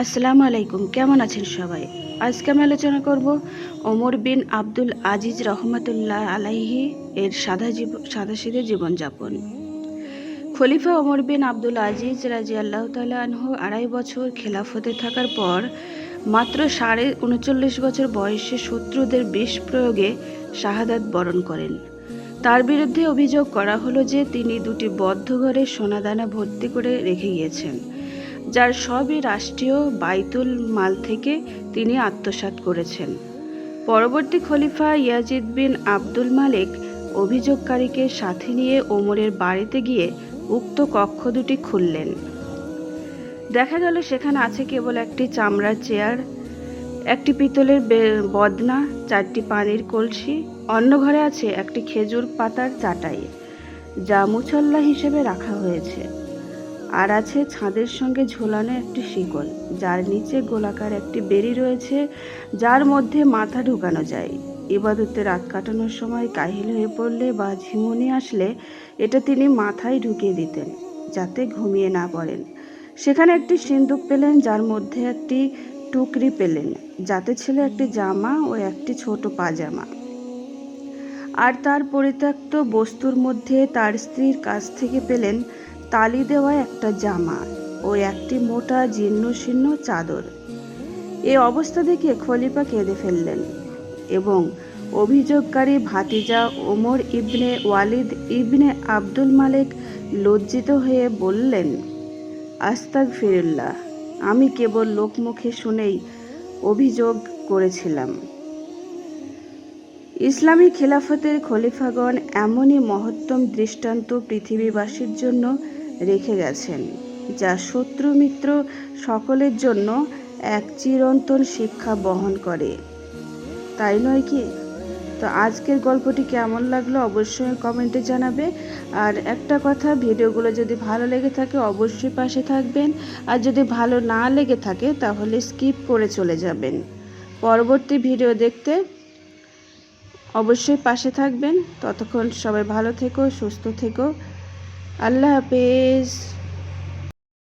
আসসালামু আলাইকুম, কেমন আছেন সবাই? আজকে আমি আলোচনা করব ওমর বিন আব্দুল আজিজ রহমতুল্লাহ আলাইহি এর সাদা জীবন সাদাসিধে জীবনযাপন। খলিফা ওমর বিন আব্দুল আজিজ রাজি আল্লাহ আনহু আড়াই বছর খেলাফতে থাকার পর মাত্র সাড়ে উনচল্লিশ বছর বয়সে শত্রুদের বিষ প্রয়োগে শাহাদাত বরণ করেন। তার বিরুদ্ধে অভিযোগ করা হলো যে তিনি দুটি বদ্ধ ঘরে সোনাদানা ভর্তি করে রেখে গিয়েছেন। যার সবই রাষ্ট্রীয় বাইতুল মাল থেকে তিনি আত্মসাৎ করেছেন। পরবর্তী খলিফা ইয়াজিদ বিন আব্দুল মালিক অভিযোগকারীকে সাথে নিয়ে ওমরের বাড়িতে গিয়ে উক্ত কক্ষ দুটি খুললেন। দেখা গেল সেখানে আছে কেবল একটি চামড়ার চেয়ার, একটি পিতলের বদনা, চারটি পানির কলসি, অন্য ঘরে আছে একটি খেজুর পাতার চাটাই, যা মুছল্লা হিসেবে রাখা হয়েছে। আর আছে ছাদের সঙ্গে ঝোলানো একটি শিকল, যার নিচে গোলাকার একটি বেরি রয়েছে, যার মধ্যে মাথা ঢুকানো যায়। ইবাদতে রাত কাটানোর সময় কাহিল হয়ে পড়লে বা ঝিমুনি আসলে এটা তিনি মাথায় ঢুকিয়ে দিতেন, যাতে ঘুমিয়ে না পড়েন। সেখানে একটি সিন্দুক পেলেন, যার মধ্যে একটি টুকরি পেলেন, যাতে ছিল একটি জামা ও একটি ছোট পাজামা। আর তার পরিত্যক্ত বস্তুর মধ্যে তার স্ত্রীর কাছ থেকে পেলেন তালি দেওয়া একটা জামা ও একটি মোটা জীর্ণ শীর্ণ চাদর। এ অবস্থা দেখে খলিফা কেঁদে ফেললেন এবং অভিযোগকারী ভাতিজা ওমর ইবনে ওয়ালিদ ইবনে আব্দুল মালিক লজ্জিত হয়ে বললেন আস্তাক ফিরুল্লাহ আমি কেবল লোকমুখে শুনেই অভিযোগ করেছিলাম। ইসলামী খিলাফতের খলিফাগণ এমনই মহত্তম দৃষ্টান্ত পৃথিবীবাসীর জন্য রেখে গেছেন, যা শত্রু মিত্র সকলের জন্য এক চিরন্তন শিক্ষা বহন করে। তাই নয় কি? তো আজকের গল্পটি কেমন লাগল অবশ্যই কমেন্টে জানাবে। আর একটা কথা, ভিডিওগুলো যদি ভালো লেগে থাকে অবশ্যই পাশে থাকবেন। আর যদি ভালো না লেগে থাকে তাহলে স্কিপ করে চলে যাবেন। পরবর্তী ভিডিও দেখতে অবশ্যই পাশে থাকবেন। ততক্ষণ সবাই ভালো থেকো, সুস্থ থেকো। আল্লাহ হাফেজ